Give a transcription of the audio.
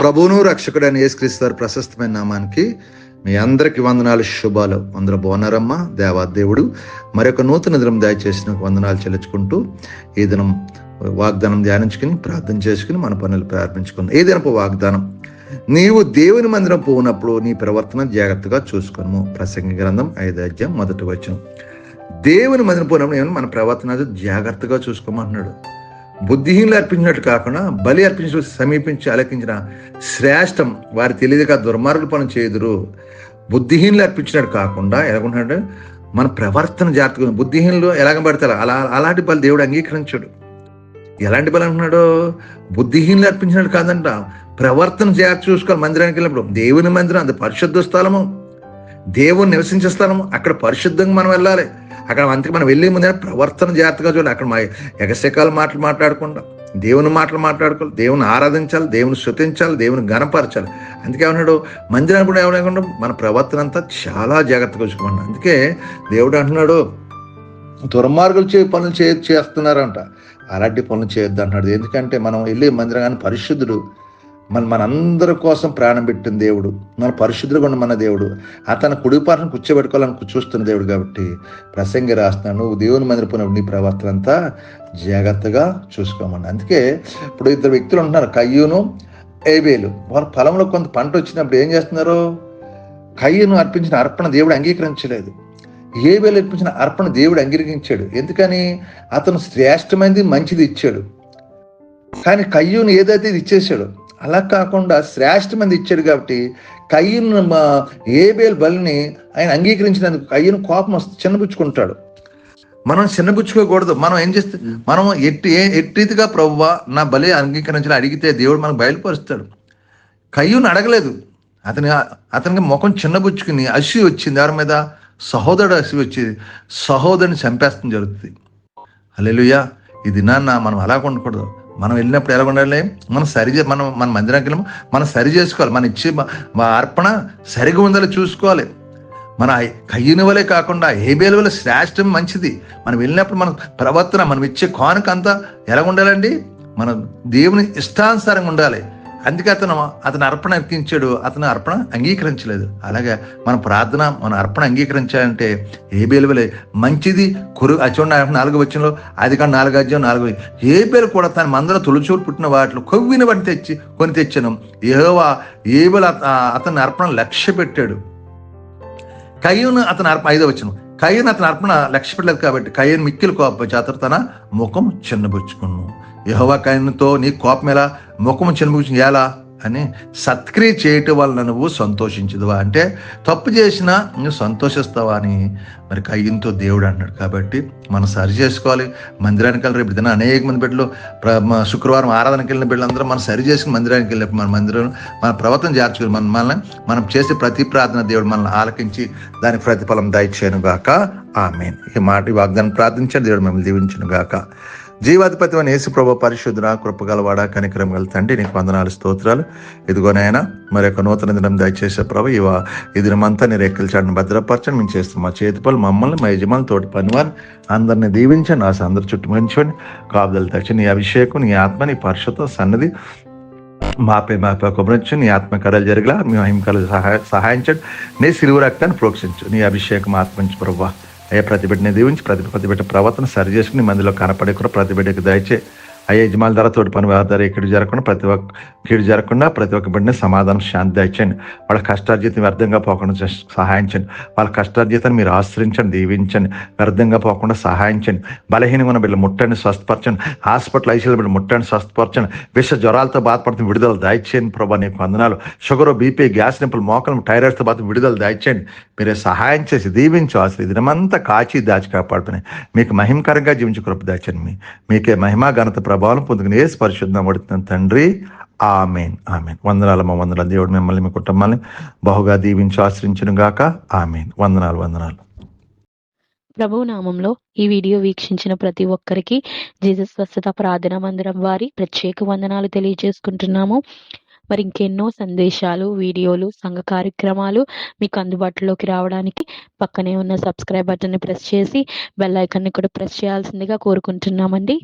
ప్రభువును రక్షకుడైన యేసుక్రీస్తు వారి ప్రశస్తమైన నామానికి మీ అందరికి వందనాలు శుభాలు. అందరూ బాగున్నారమ్మా? దేవాదేవుడు మరొక నూతన దినం దయచేసిన వందనాలు చెల్లించుకుంటూ ఈ దినం వాగ్దానం ధ్యానించుకుని ప్రార్థన చేసుకుని మన పనులు ప్రారంభించుకుందాం. ఏ దినపు వాగ్దానం నీవు దేవుని మందిరం పోనప్పుడు నీ ప్రవర్తన జాగ్రత్తగా చూసుకోను ప్రసంగ గ్రంథం ఐదు అధ్యాయం మొదటి వచ్చిన దేవుని మందిరం పోనప్పుడు ఏమన్నా మన ప్రవర్తన జాగ్రత్తగా చూసుకోమంటున్నాడు. బుద్ధిహీనులు అర్పించినట్టు కాకుండా బలి అర్పించి సమీపించి అలకించిన శ్రేష్టం వారి తెలియదుగా దుర్మార్గులు పనులు చేదురు బుద్ధిహీనులు అర్పించినట్టు కాకుండా ఎలాగుంటున్నాడు మన ప్రవర్తన జాగ్రత్తగా బుద్ధిహీనులు ఎలాగ పడతారు? అలా అలాంటి బలి దేవుడు అంగీకరించాడు. ఎలాంటి బలి అంటున్నాడు? బుద్ధిహీనులు అర్పించినట్టు కాదంట. ప్రవర్తన జాగ్రత్త చూసుకోవాలి మందిరానికి వెళ్ళినప్పుడు. దేవుని మందిరం అది పరిశుద్ధ స్థలము. దేవుని నివసించే స్థలము. అక్కడ పరిశుద్ధంగా మనం వెళ్ళాలి. అక్కడ అందుకే మనం వెళ్ళే ముందే ప్రవర్తన జాగ్రత్తగా చూడాలి. అక్కడ మా ఎగసెకాల మాటలు మాట్లాడకుండా దేవుని మాటలు మాట్లాడుకోవాలి దేవుని ఆరాధించాలి దేవుని శృతించాలి దేవుని గణపరచాలి. అందుకే ఏమన్నాడు? మందిరాన్ని కూడా ఏమన్నా మన ప్రవర్తన అంతా చాలా జాగ్రత్తగా చూసుకోమన్నాడు. అందుకే దేవుడు అంటున్నాడు దుర్మార్గులు చే పనులు చే చేస్తున్నారంట. అలాంటి పనులు చేయొద్దు అంటున్నాడు. ఎందుకంటే మనం వెళ్ళే మందిరం కానీ పరిశుద్ధుడు మన మనందరి కోసం ప్రాణం పెట్టిన దేవుడు మన పరిశుద్ధులుగా ఉన్న మన దేవుడు అతను కుడిపాటను కూర్చోబెట్టుకోవాలని చూస్తున్న దేవుడు కాబట్టి ప్రసంగి రాస్తున్నాను నువ్వు దేవుని మందిరం నీ ప్రవర్తన అంతా జాగ్రత్తగా చూసుకోమని అందుకే ఇప్పుడు ఇద్దరు వ్యక్తులు ఉంటున్నారు కయ్యూను ఏబేలు. వాళ్ళ పొలంలో కొంత పంట వచ్చినప్పుడు ఏం చేస్తున్నారు? కయ్యూను అర్పించిన అర్పణ దేవుడు అంగీకరించలేదు. ఏబేలు అర్పించిన అర్పణ దేవుడు అంగీకరించాడు. ఎందుకని? అతను శ్రేష్టమైనది మంచిది ఇచ్చాడు. కానీ కయ్యూను ఏదైతే ఇది ఇచ్చేసాడు అలా కాకుండా శ్రేష్టమంది ఇచ్చాడు కాబట్టి కయ్యను ఏబేల్ బలిని ఆయన అంగీకరించినందుకు కయ్యను కోపం వస్తుంది చిన్నబుచ్చుకుంటాడు. మనం చిన్నబుచ్చుకోకూడదు. మనం ఏం చేస్తే మనం ఎట్టి ఎట్టిదిగా ప్రవ్వ నా బలి అంగీకరించాలి అడిగితే దేవుడు మనకు బయలుపరుస్తాడు. కయ్యూని అడగలేదు. అతని అతనికి ముఖం చిన్నబుచ్చుకుని అసి వచ్చింది. ఎవరి మీద? సహోదరుడు అసి వచ్చి సహోదరుని చంపేస్తాం జరుగుతుంది. అల్లెలుయ్యా ఇది నాన్న మనం అలా ఉండకూడదు. మనం వెళ్ళినప్పుడు ఎలా ఉండాలి? మనం సరి మనం మన మందిరానికి వెళ్ళాము మనం సరి చేసుకోవాలి. మన ఇచ్చే మా అర్పణ సరిగా ఉందని చూసుకోవాలి. మన కయ్యని వలే కాకుండా హేబేల వల్ల శ్రేష్టం మంచిది. మనం వెళ్ళినప్పుడు మన ప్రవర్తన మనం ఇచ్చే కానుక అంతా ఎలా ఉండాలండి? మన దేవుని ఇష్టానుసారంగా ఉండాలి. అందుకే అతను అతను అర్పణ అర్పించాడు అతను అర్పణ అంగీకరించలేదు. అలాగే మన ప్రార్థన మన అర్పణ అంగీకరించాలంటే ఏ బేలువలే మంచిది కురు చూడండి నాలుగు వచ్చినలో అది కానీ నాలుగు అధ్యాయం నాలుగు ఏ పేరు కూడా తన మందర తొలిచూరు పుట్టిన వాటిలో కొవ్విన వాటిని తెచ్చి కొని తెచ్చాను. ఏవా ఏ బేలు అతని అర్పణ లక్ష్య పెట్టాడు. కయ్యూను అతను అర్పణ ఐదో వచ్చిన కయ్యూను అతని అర్పణ లక్ష్య పెట్టలేదు కాబట్టి కయ్యూను మిక్కిలు కోప అతను తన ముఖం చిన్నబుచ్చుకున్నాను యహోవాకాయనతో నీ కోపం ఎలా? ముఖము చిన్నబుచ్చి ఎలా? అని సత్క్రియ చేయటం వలన నువ్వు సంతోషించదువా? అంటే తప్పు చేసినా నువ్వు సంతోషిస్తావా అని. మరి కయ్యంతో దేవుడు అన్నాడు కాబట్టి మనం సరి చేసుకోవాలి. మందిరానికి వెళ్ళి రేపు దిన అనేక మంది బిడ్డలు శుక్రవారం ఆరాధనకి వెళ్ళిన బిడ్డలందరూ మనం సరి చేసుకుని మందిరానికి వెళ్ళినప్పుడు మన మందిరం మన ప్రవర్తన చేర్చుకుని మన మనల్ని మనం చేసే ప్రతి ప్రార్థన దేవుడు మనల్ని ఆలకించి దానికి ప్రతిఫలం దయచేయను గాక ఆమెన్. ఈ మాట వాగ్దానం ప్రార్థించాడు. దేవుడు మిమ్మల్ని దీవించను గాక జీవాధిపతి అని యేసు ప్రభు పరిశుద్ధున కృపగలవాడ కనికరం గల తండ్రి నీకు వందనాలు స్తోత్రాలు. ఇదిగోనైనా మరి యొక్క నూతన దినం దయచేసే ప్రభు ఇవ ఈ దినమంతా నీ రెక్కలు చాటును భద్రపరచండి. మేము చేస్తాం మా చేతి పనులు మమ్మల్ని మా యజమాని తోటి పనివారిని అందరిని దీవించండి. ఆ అందరి చుట్టూ మంచివని కాపుదలు తెచ్చి నీ అభిషేకం నీ ఆత్మ నీ పరిశుద్ధ సన్నది మాపై మాపై కుమరించు నీ ఆత్మకార్యాలు జరిగలా మీ అహింకాలు సహాయ సహాయించండి. నీ సిలువు రక్తాన్ని ప్రోక్షించు నీ అభిషేకం ఆత్మించు ప్రభా. అయ్యే ప్రతిబిడ్డని దీవించి ప్రతి ప్రతిబిడ్డ ప్రవర్తన సరి చేసుకుని మందిలో కనపడే కూడా ప్రతిబిడ్డకి దయచే ఆ యజమాని ధర తోటి పని వ్యవహార ఇక్కడ జరగకుండా ప్రతి ఒక్క కీడు జరగకుండా ప్రతి ఒక్క బిడ్డని సమాధానం శాంతి దయచండి వాళ్ళ కష్టార్జితం వ్యర్థంగా పోకుండా సహాయించండి. వాళ్ళ కష్టార్జితాన్ని మీరు ఆశ్రయించండి దీవించండి. వ్యర్థంగా పోకుండా సహాయించండి. బలహీనమైన ఉన్న బిడ్డలు ముట్టండి స్వస్థపరచండి. హాస్పిటల్ ఐసీలో బిడ్డలు ముట్టండి స్వస్థపరచండి. విష జ్వరాలతో బాధపడుతున్న విడుదల దాయిచేయండి ప్రభా నీకు వందనాలు. షుగర్ బీపీ గ్యాస్ నింపులు మోకలు థైరాయిడ్తో బాధ విడుదల దయచేయండి. మీరే సహాయం చేసి దీవించు ఆశ్రయ దినమంతా కాచి దాచి కాపాడుతున్నాయి. మీకు మహిమకరంగా జీవించి కృప దాచండి మీకే మహిమా ఘనత ప్రభావం పొందుకుని ఏ పరిశుద్ధం పడుతున్న తండ్రి. ఆమెన్. ఆమెన్. వందనాలు మా వందనాలు. దేవుడు మిమ్మల్ని మీ కుటుంబాన్ని బహుగా దీవించి ఆశ్రయించను గాక. ఆమెన్. వందనాలు వందనాలు. ప్రభు నామంలో ఈ వీడియో వీక్షించిన ప్రతి ఒక్కరికి జీసస్ స్వస్థత ప్రార్థన మందిరం వారి ప్రత్యేక వందనాలు తెలియజేసుకుంటున్నాము. మరి ఇంకెన్నో సందేశాలు వీడియోలు సంఘ కార్యక్రమాలు మీకు అందుబాటులోకి రావడానికి పక్కనే ఉన్న సబ్స్క్రైబ్ బటన్ని ప్రెస్ చేసి బెల్ ఐకాన్ని కూడా ప్రెస్ చేయాల్సిందిగా కోరుకుంటున్నామండి.